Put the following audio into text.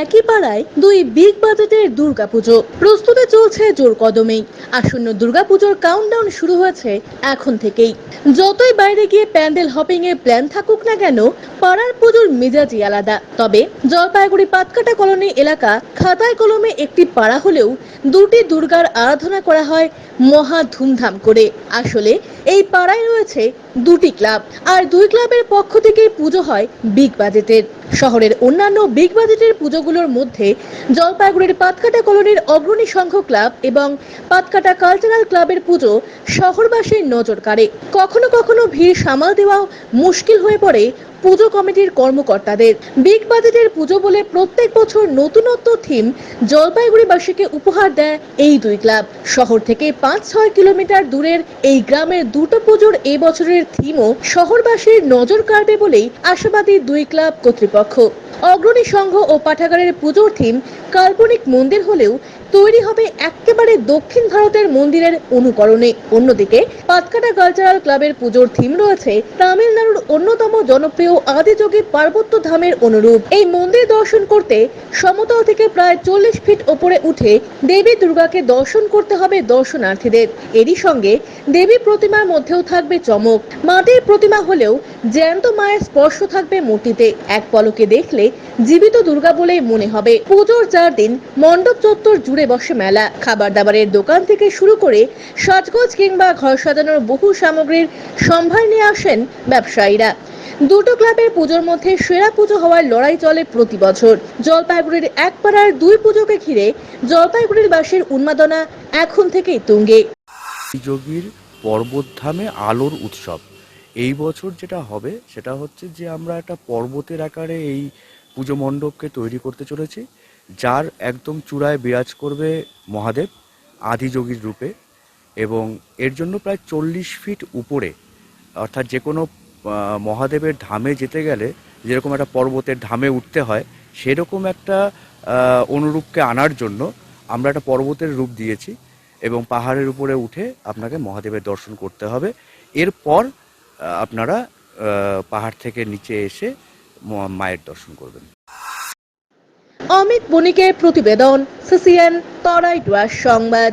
একই পাড়ায় দুই বিগ বাজেটের দুর্গাপুজো। প্রস্তুতি চলছে জোর কদমেই আসন্ন দুর্গাপুজোর কাউন্টডাউন শুরু হয়েছে এখন থেকেই। যতই বাইরে গিয়ে প্যান্ডেল হপিং এর প্ল্যান থাকুক না কেন, পাড়ার পুজোর মেজাজই আলাদা। তবে জলপাইগুড়ি পাতকাটা কলোনি এলাকা খাতায় কলমে একটি পাড়া হলেও দুটি দুর্গার আরাধনা করা হয় মহা ধুমধাম করে। আসলে এই পাড়ায় রয়েছে দুটি ক্লাব, আর দুই ক্লাবের পক্ষ থেকেই পুজো হয় বিগ বাজেটের। শহরের অন্যান্য বিগ বাজেটের পুজোগুলোর মধ্যে জলপাইগুড়ির পাতকাটা কলোনির অগ্রণী সংঘ ক্লাব এবং পাতকাটা কালচারাল ক্লাবের পুজো শহরবাসীর নজর কাড়ে। কখনো কখনো ভিড় সামাল দেওয়া মুশকিল হয়ে পড়ে পুজো কমিটির কর্মকর্তাদের। বিগ বাজেটের পুজো বলে প্রত্যেক বছর নতুনত্ব থিম জলপাইগুড়িবাসীকে উপহার দেয় এই দুই ক্লাব। শহর থেকে পাঁচ ছয় কিলোমিটার দূরের এই গ্রামের দুটো পুজোর এই বছরের থিমও শহরবাসীর নজর কাড়বে বলেই আশাবাদী দুই ক্লাব কর্তৃপক্ষ। অগ্রণী সংঘ ও পাঠাগারের পুজোর থিম কাল্পনিক মন্দির হলেও তৈরি হবে একেবারে দক্ষিণ ভারতের মন্দিরের অনুকরণে। অন্যদিকে, পাতকাটা কালচারাল ক্লাবের পুজোর থিম রয়েছে তামিলনাড়ুর অন্যতম জনপ্রিয় আদিযোগী পার্বত্য ধামের অনুরূপ। এই মন্দির দর্শন করতে সমতল থেকে প্রায় চল্লিশ ফিট ওপরে উঠে দেবী দুর্গাকে দর্শন করতে হবে দর্শনার্থীদের। এরই সঙ্গে দেবী প্রতিমার মধ্যেও থাকবে চমক। মাটির প্রতিমা হলেও জ্যান্ত মায়ের স্পর্শ থাকবে মূর্তিতে। এক পলকে দেখলে জীবিত দুর্গা বলেই মনে হবে। পুজোর চার দিন মণ্ডপ চত্বর জুড়ে বসে মেলা। খাবার দাবারের দোকান থেকে শুরু করে সাজগোজ কিংবা ঘর সাজানোর বহু সামগ্রীর সম্ভার নিয়ে আসেন ব্যবসায়ীরা। দুটো ক্লাবের পুজোর মধ্যে সেরা পুজো হওয়ার লড়াই চলে প্রতি বছর। জলপাইগুড়ির এক পাড়ার দুই পুজোকে ঘিরে জলপাইগুড়ির বাসীর উন্মাদনা এখন থেকেই তুঙ্গে। যোগীর পর্বতধামে আলোর উৎসব। এই বছর যেটা হবে, সেটা হচ্ছে যে আমরা একটা পর্বতের আকারে এই পুজো মণ্ডপকে তৈরি করতে চলেছি। যার একদম চূড়ায় বিরাজ করবে মহাদেব আদিযোগীর রূপে এবং এর জন্য প্রায় চল্লিশ ফিট উপরে, অর্থাৎ যে কোনো মহাদেবের ধামে যেতে গেলে যেরকম একটা পর্বতের ধামে উঠতে হয়, সেরকম একটা অনুরূপকে আনার জন্য আমরা একটা পর্বতের রূপ দিয়েছি এবং পাহাড়ের উপরে উঠে আপনাকে মহাদেবের দর্শন করতে হবে। এরপর আপনারা পাহাড় থেকে নিচে এসে মায়ের দর্শন করবেন। অমিত বণিকের প্রতিবেদন সিসিএন তরাই সংবাদ।